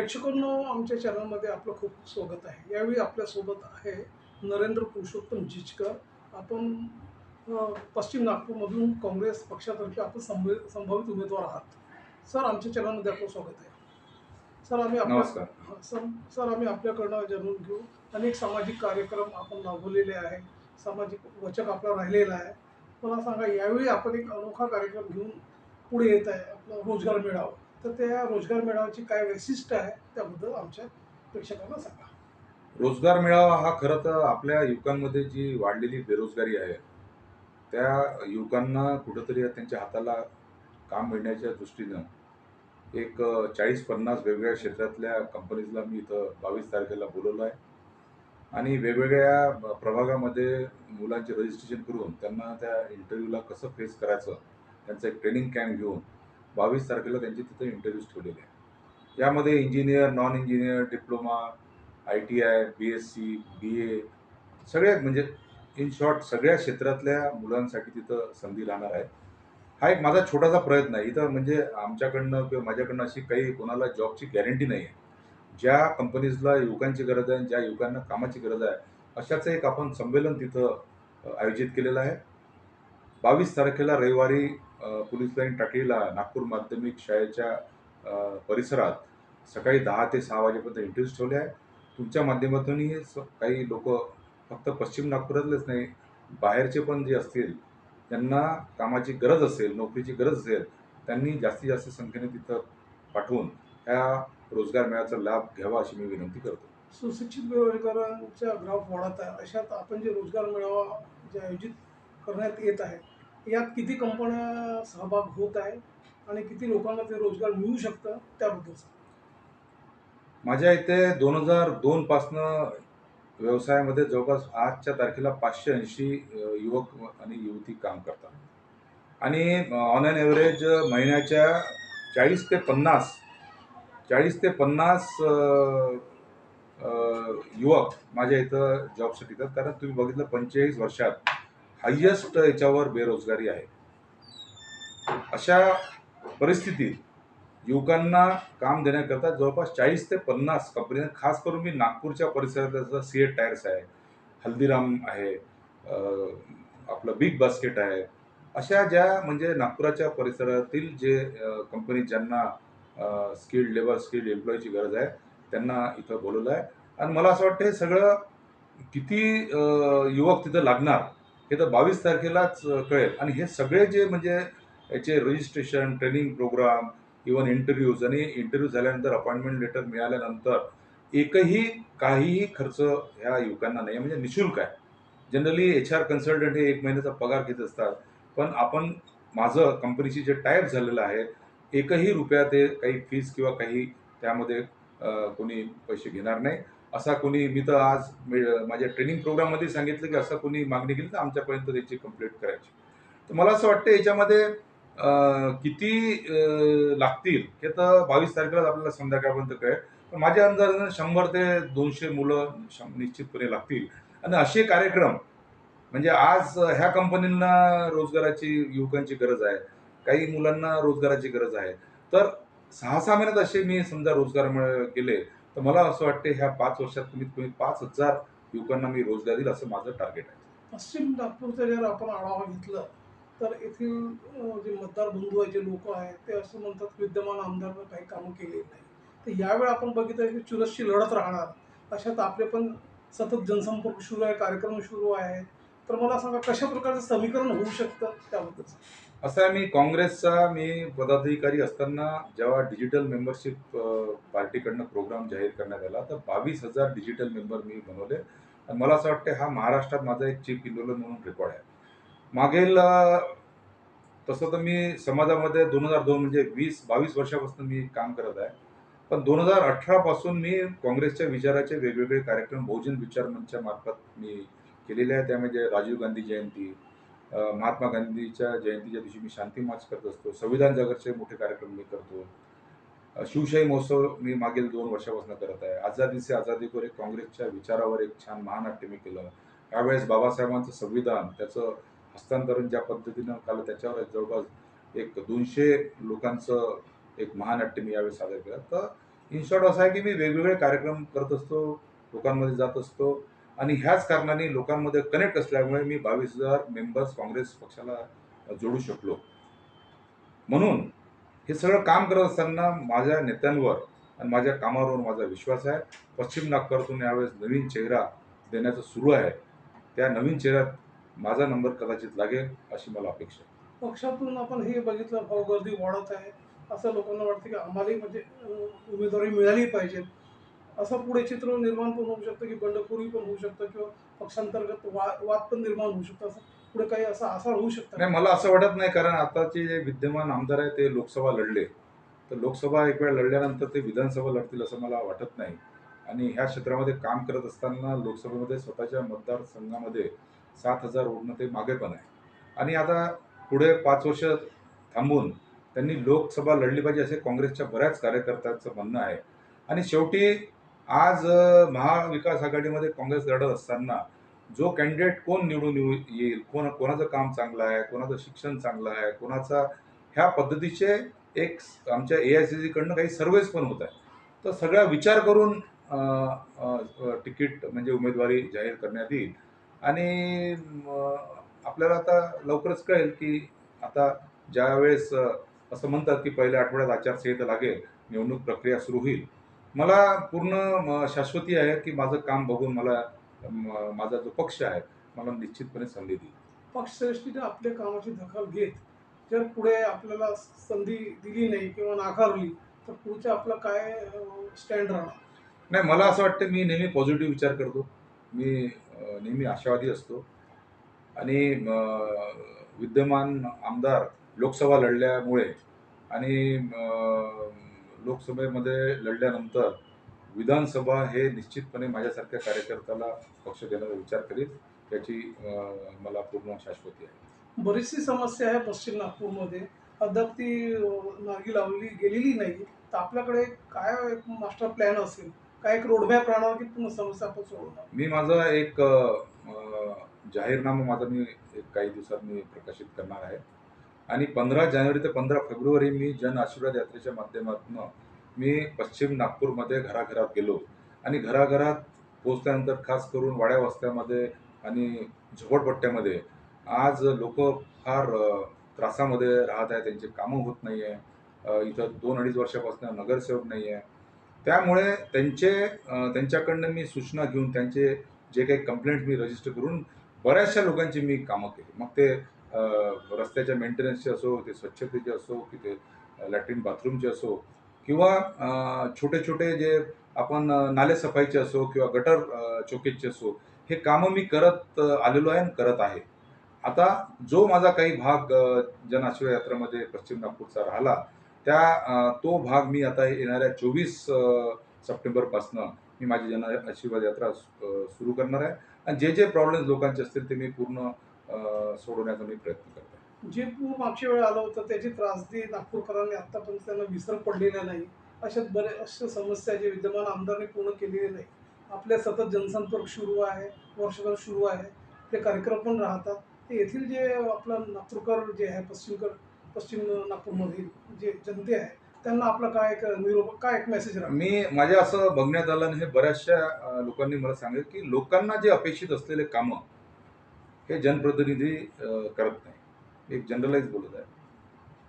प्रेक्षकांनो आमच्या चॅनलमध्ये आपलं खूप खूप स्वागत आहे. यावेळी आपल्यासोबत आहे नरेंद्र पुरुषोत्तम जिचकर. आपण पश्चिम नागपूरमधून काँग्रेस पक्षातर्फे आपण संभ संभावित उमेदवार आहात. सर आमच्या चॅनलमध्ये आपलं स्वागत आहे. सर आम्ही आपल्या सर सर आम्ही आपल्याकडनं जाणून घेऊ. अनेक सामाजिक कार्यक्रम आपण राबवलेले आहे. सामाजिक वचक आपला राहिलेला आहे. मला सांगा यावेळी आपण एक अनोखा कार्यक्रम घेऊन पुढे येत आहे आपला रोजगार मेळावा. तर त्या रोजगार मेळाव्याची काय वैशिष्ट्य आहे त्याबद्दल आमच्या प्रेक्षकांना सांगा. रोजगार मेळावा हा खरं तर आपल्या युवकांमध्ये जी वाढलेली बेरोजगारी आहे त्या युवकांना कुठंतरी त्यांच्या हाताला काम मिळण्याच्या दृष्टीनं एक चाळीस पन्नास वेगवेगळ्या क्षेत्रातल्या कंपनीजला मी इथं बावीस तारखेला बोलवलं आहे. आणि वेगवेगळ्या प्रभागामध्ये मुलांचे रजिस्ट्रेशन करून त्यांना त्या इंटरव्ह्यूला कसं फेस करायचं त्यांचं एक ट्रेनिंग कॅम्प घेऊन बावीस तारखेला त्यांचे तिथं इंटरव्ह्यूज ठेवलेले आहे. यामध्ये engineer non engineer diploma I T I B S C B A सगळ्या म्हणजे इन शॉर्ट सगळ्या क्षेत्रातल्या मुलांसाठी तिथं संधी राहणार आहे. हा एक माझा छोटासा प्रयत्न आहे. इथं म्हणजे आमच्याकडनं किंवा माझ्याकडनं अशी काही कोणाला जॉबची गॅरंटी नाही आहे ज्या कंपनीजला युवकांची गरज आहे ज्या युवकांना कामाची गरज आहे अशाच एक आपण संमेलन तिथं आयोजित केलेलं आहे. बावीस तारखेला रविवारी पोलीस लाईन टाकळीला नागपूर माध्यमिक शाळेच्या परिसरात सकाळी दहा ते सहा वाजेपर्यंत इंटरव्ह्यूज ठेवले आहे तुमच्या माध्यमातूनही स- काही लोक फक्त पश्चिम नागपुरातलेच नाही बाहेरचे पण जे असतील त्यांना कामाची गरज असेल नोकरीची गरज असेल त्यांनी जास्तीत जास्त संख्येने तिथं पाठवून ह्या रोजगार मेळ्याचा लाभ घ्यावा अशी मी विनंती करतो. सुशिक्षित बेरोजगारांचा ग्राफ वाढत आहे. अशात आपण जे रोजगार मेळावा जे आयोजित करण्यात येत आहे यात किती कंपन्या सहभाग होत आहे आणि किती लोकांना ते रोजगार मिळू शकतं त्याबद्दल माझ्या इथे दोन हजार दोन पासनं व्यवसायामध्ये जवळपास आजच्या तारखेला पाचशे ऐंशी युवक आणि युवती काम करतात. आणि ऑन अन ॲव्हरेज महिन्याच्या चाळीस ते पन्नास चाळीस ते पन्नास युवक माझ्या इथं जॉबसाठी येतात. कारण तुम्ही बघितलं पंचेचाळीस वर्षात हायेस्ट याच्यावर बेरोजगारी आहे. अशा परिस्थितीत युवकांना काम देण्याकरता जवळपास चाळीस ते पन्नास कंपनी खास करून मी नागपूरच्या परिसरात जसं सीएट टायर्स आहे हल्दीराम आहे आपलं बिग बास्केट आहे. अशा ज्या म्हणजे नागपुराच्या परिसरातील जे कंपनी ज्यांना स्किल्ड लेबर स्किल्ड एम्प्लॉईची गरज आहे त्यांना इथं बोलवलं आहे. आणि मला असं वाटतं हे सगळं किती युवक तिथं लागणार? हे तर बावीस तारखेलाच कळेल. आणि हे सगळे जे म्हणजे याचे registration training program even interviews आणि इंटरव्ह्यू झाल्यानंतर अपॉइंटमेंट लेटर मिळाल्यानंतर एकही काहीही खर्च ह्या युवकांना नाही. आहे म्हणजे निशुल्क आहे. जनरली एच आर कन्सल्टंट हे एक महिन्याचा पगार घेत असतात. पण आपण माझं कंपनीशी जे टायप झालेलं आहे एकही रुपया ते काही फीज किंवा काही त्यामध्ये कोणी पैसे घेणार नाही. असा कोणी मी तर आज माझ्या ट्रेनिंग प्रोग्राममध्ये सांगितलं की असं कोणी मागणी केली तर आमच्यापर्यंत त्याची कंप्लीट करायची. तर मला असं वाटतं याच्यामध्ये किती लागतील हे तर बावीस तारखेलाच आपल्याला संध्याकाळपर्यंत कळेल. पण माझ्या अंदाजानं शंभर ते दोनशे मुलं शं- निश्चितपणे लागतील. आणि असे कार्यक्रम म्हणजे आज ह्या कंपनींना रोजगाराची युवकांची गरज आहे. काही मुलांना रोजगाराची गरज आहे. तर सहा सहा महिन्यात असे मी समजा रोजगार मिळ- केले तर मला असं वाटते ह्या पाच वर्षात कमीत कमी पाच हजार युवकांना मी रोजगार देईल असं माझं टार्गेट आहे. पश्चिम नागपूरचा जर आपण आढावा घेतला तर येथील जे मतदार बंधू आहे जे लोक आहेत ते असं म्हणतात विद्यमान आमदारनं काही कामं केली नाही तर यावेळी आपण बघितलं की चुरसची लढत राहणार. अशात आपले पण सतत जनसंपर्क सुरू आहे कार्यक्रम सुरू आहे तर मला सांगा कशा प्रकारचं समीकरण होऊ शकतं त्याबद्दल? असं आहे मी काँग्रेसचा मी पदाधिकारी असताना जेव्हा डिजिटल मेंबरशिप पार्टीकडनं प्रोग्राम जाहीर करण्यात आला तर बावीस हजार डिजिटल मेंबर मी बनवले. आणि मला असं वाटतं हा महाराष्ट्रात माझा एक चीफ इंडोलन म्हणून रेकॉर्ड आहे. मागील तसं तर मी समाजामध्ये दोन हजार दोन म्हणजे वीस बावीस वर्षापासून मी काम करत आहे. पण दोन हजार अठरापासून मी काँग्रेसच्या विचाराचे वेगवेगळे कार्यक्रम बहुजन विचार मंचामार्फत मी केलेले आहे. त्यामध्ये राजीव गांधी जयंती महात्मा गांधीच्या जयंतीच्या दिवशी मी शांती मार्च करत असतो संविधान जागरचे मोठे कार्यक्रम मी करतो. शिवशाही महोत्सव मी मागील दोन वर्षापासून करत आहे. आझादी से आझादी एक काँग्रेसच्या विचारावर एक छान महानाट्य मी केलं. त्यावेळेस बाबासाहेबांचं संविधान त्याचं हस्तांतरण ज्या पद्धतीनं काल त्याच्यावर जवळपास एक दोनशे लोकांचं एक महानाट्य मी यावेळी सादर केलं. तर इन शॉर्ट असं आहे की मी वेगवेगळे कार्यक्रम करत असतो लोकांमध्ये जात असतो. आणि ह्याच कारणाने लोकांमध्ये कनेक्ट असल्यामुळे मी बावीस हजार मेंबर्स काँग्रेस पक्षाला जोडू शकलो. म्हणून हे सगळं काम करत असताना माझ्या नेत्यांवर आणि माझ्या कामावर माझा विश्वास आहे. पश्चिम नागपूरतून यावेळेस नवीन चेहरा देण्याचं सुरू आहे. त्या नवीन चेहऱ्यात माझा नंबर कदाचित लागेल अशी मला अपेक्षा आहे. पक्षातून आपण हे बघितलं भाऊ गर्दी वाढत आहे. असं लोकांना वाटतं की आम्हालाही म्हणजे उमेदवारी मिळाली पाहिजे असं पुढे चित्र निर्माण पण होऊ शकतं की बंडखोरी पण होऊ शकतं किंवा पक्षांतर्गत वा वाद पण निर्माण होऊ शकतं. असं पुढे काही असं आसार होऊ शकतं. नाही मला असं वाटत नाही कारण आताचे जे विद्यमान आमदार आहे ते लोकसभा लढले. तर लोकसभा एक वेळ लढल्यानंतर ते विधानसभा लढतील असं मला वाटत नाही. आणि ह्या क्षेत्रामध्ये काम करत असताना लोकसभेमध्ये स्वतःच्या मतदारसंघामध्ये सात हजार ओढणं ते मागे पण आहे. आणि आता पुढे पाच वर्ष थांबून त्यांनी लोकसभा लढली पाहिजे असे काँग्रेसच्या बऱ्याच कार्यकर्त्यांचं म्हणणं आहे. आणि शेवटी आज महाविकास आघाडीमध्ये काँग्रेस लढत असताना जो कॅन्डिडेट कोण निवडून येऊ येईल कोण कोणाचं काम चांगलं आहे कोणाचं शिक्षण चांगलं आहे कोणाचा ह्या पद्धतीचे एक आमच्या ए आय सी सीकडनं काही सर्वेस पण होत आहे तर सगळा विचार करून तिकीट म्हणजे उमेदवारी जाहीर करण्यात येईल. आणि आपल्याला आता लवकरच कळेल की आता ज्यावेळेस असं म्हणतात की पहिल्या आठवड्यात आचारसंहिता लागेल निवडणूक प्रक्रिया सुरू होईल. मला पूर्ण शाश्वती आहे की माझं काम बघून मला माझा जो पक्ष आहे मला निश्चितपणे संधी देईल. पक्षश्रेष्ठीने आपल्या कामाची दखल घेत जर पुढे आपल्याला संधी दिली नाही किंवा नाकारली तर पुढच्या आपलं काय स्टँड राहणार? नाही मला असं वाटतं मी नेहमी पॉझिटिव्ह विचार करतो. मी नेहमी आशावादी असतो. आणि विद्यमान आमदार लोकसभा लढल्यामुळे आणि लोकसभेमध्ये लढल्यानंतर विधानसभा हे निश्चितपणे माझ्यासारख्या कार्यकर्त्याला पक्ष देण्याचा विचार करीत त्याची मला पूर्ण शाश्वती आहे. बरीचशी समस्या आहे पश्चिम नागपूरमध्ये. अद्याप ती मार्गी लावली गेलेली नाही. तर आपल्याकडे काय एक मास्टर प्लॅन असेल? काय एक रोडमॅप राहणार की पूर्ण समस्या आपण सोडवणार? मी माझा एक जाहीरनामा माझा मी काही दिवसात मी प्रकाशित करणार आहे. आणि पंधरा जानेवारी ते पंधरा फेब्रुवारी मी जन आशीर्वाद यात्रेच्या माध्यमातून मी पश्चिम नागपूरमध्ये घराघरात गेलो. आणि घराघरात पोचल्यानंतर खास करून वाड्या वस्त्यामध्ये आणि झोपडपट्ट्यामध्ये आज लोक फार त्रासामध्ये राहत आहे त्यांचे कामं होत नाही आहे इथं दोन अडीच वर्षापासून नगरसेवक नाही आहे त्यामुळे त्यांचे त्यांच्याकडनं मी सूचना घेऊन त्यांचे जे काही कंप्लेंट मी रजिस्टर करून बऱ्याचशा लोकांची मी कामं केली. मग ते रस्त्याच्या मेंटेनन्सचे असो ते स्वच्छतेचे असो की ते लॅट्रिन बाथरूमचे असो किंवा छोटे छोटे जे आपण नाले सफाईचे असो किंवा गटर चौकीचे असो हे कामं मी करत आलेलो आहे आणि करत आहे. आता जो माझा काही भाग जन आशीर्वाद पश्चिम नागपूरचा राहिला त्या तो भाग मी आता येणाऱ्या चोवीस सप्टेंबरपासनं मी माझी जन आशीर्वाद यात्रा सुरू करणार आहे. आणि जे जे प्रॉब्लेम्स लोकांचे असतील ते मी पूर्ण सोडवण्याचा मी प्रयत्न करतो जे मागच्या वेळी आलं होतं त्याची त्रासदी नागपूरकरांनी आतापर्यंत त्यांना विसर पडलेला नाही. अशा बऱ्याचशा समस्या जे विद्यमान आमदारांनी पूर्ण केलेले नाही. आपल्या सतत जनसंपर्क सुरू आहे वर्षभर सुरू आहे. ते कार्यक्रम पण राहतात. ते येथील जे आपलं नागपूरकर जे आहे पश्चिमकर पश्चिम नागपूरमधील जे जनते आहे त्यांना आपला काय एक निरोप काय एक मेसेज मी माझ्या असं बघण्यात आलं आणि हे बऱ्याचशा लोकांनी मला सांगितलं की लोकांना जे अपेक्षित असलेले कामं हे जनप्रतिनिधी करत नाही. एक जनरलाइज बोलत आहे.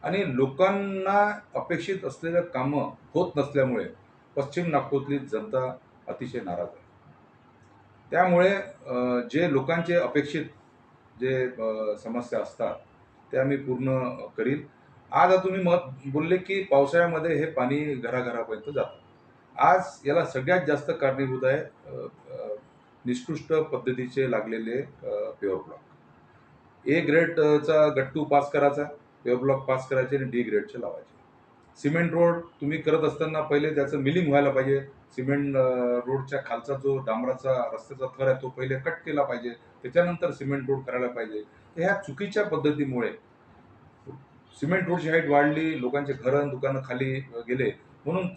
आणि लोकांना अपेक्षित असलेलं कामं होत नसल्यामुळे पश्चिम नागपूरतली जनता अतिशय नाराज आहे. त्यामुळे जे लोकांचे अपेक्षित जे समस्या असतात त्या मी पूर्ण करील आज तुम्ही मत बोलले की पावसाळ्यामध्ये हे पाणी घराघरापर्यंत जातं. आज याला सगळ्यात जास्त कारणीभूत आहे निष्कृष्ट पद्धतीचे लागलेले प्युअर ब्लॉक ए ग्रेडचा गट्टू पास करायचा प्युअर ब्लॉक पास करायचे आणि डी ग्रेडचे लावायचे. सिमेंट रोड तुम्ही करत असताना पहिले त्याचं मिलिंग व्हायला पाहिजे. सिमेंट रोडच्या खालचा जो डांबराचा रस्त्याचा थर आहे तो पहिले कट केला पाहिजे. त्याच्यानंतर सिमेंट रोड करायला पाहिजे. तर ह्या चुकीच्या पद्धतीमुळे सिमेंट रोडची हाईट वाढली लोकांचे घरं दुकानं खाली गेले. म्हणून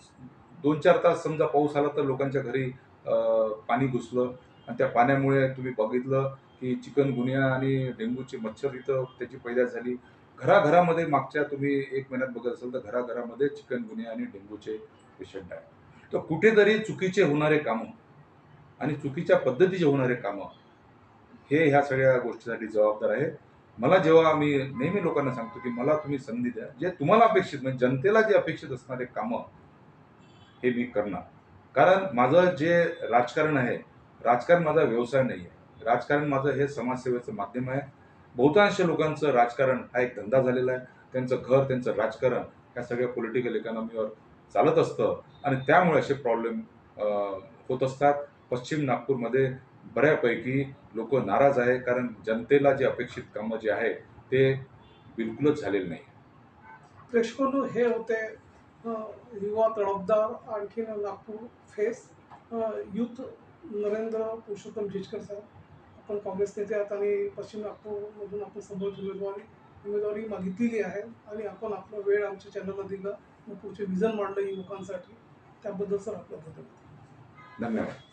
दोन चार तास समजा पाऊस आला तर लोकांच्या घरी पाणी घुसलं. आणि त्या पाण्यामुळे तुम्ही बघितलं की चिकनगुन्या आणि डेंग्यूची मच्छर इथं त्याची पैदास झाली. घराघरामध्ये मागच्या तुम्ही एक महिन्यात बघत असाल तर घराघरामध्ये चिकनगुन्या आणि डेंग्यूचे पेशंट आहे तर कुठेतरी चुकीचे होणारे कामं आणि चुकीच्या पद्धतीचे होणारे कामं हे ह्या सगळ्या गोष्टीसाठी जबाबदार आहे मला जेव्हा मी नेहमी लोकांना सांगतो की मला तुम्ही संधी द्या जे तुम्हाला अपेक्षित म्हणजे जनतेला जे अपेक्षित असणारे कामं हे मी करणार. कारण माझं जे राजकारण आहे राजकारण माझा व्यवसाय नाही आहे राजकारण माझं हे समाजसेवेचं माध्यम आहे. बहुतांश लोकांचं राजकारण हा एक धंदा झालेला आहे. त्यांचं घर त्यांचं राजकारण ह्या सगळ्या पॉलिटिकल इकॉनॉमीवर चालत असतं. आणि त्यामुळे असे प्रॉब्लेम होत असतात. पश्चिम नागपूरमध्ये बऱ्यापैकी लोक नाराज आहे. कारण जनतेला जे अपेक्षित कामं जे आहे ते बिलकुलच झालेले नाही. प्रेक्षकांनो हे होते युवा तडफदार आणखीन नागपूर फेस युथ नरेंद्र पुरुषोत्तम जिचकर साहेब आपण काँग्रेस नेते आहात आणि पश्चिम नागपूरमधून आपण समोर उमेदवारी उमेदवारी मागितलेली आहे आणि आपण आपला वेळ आमच्या चॅनलला दिला मग पुढचे विजन मांडलं युवकांसाठी. त्याबद्दल सर आपलं धन्यवाद. धन्यवाद.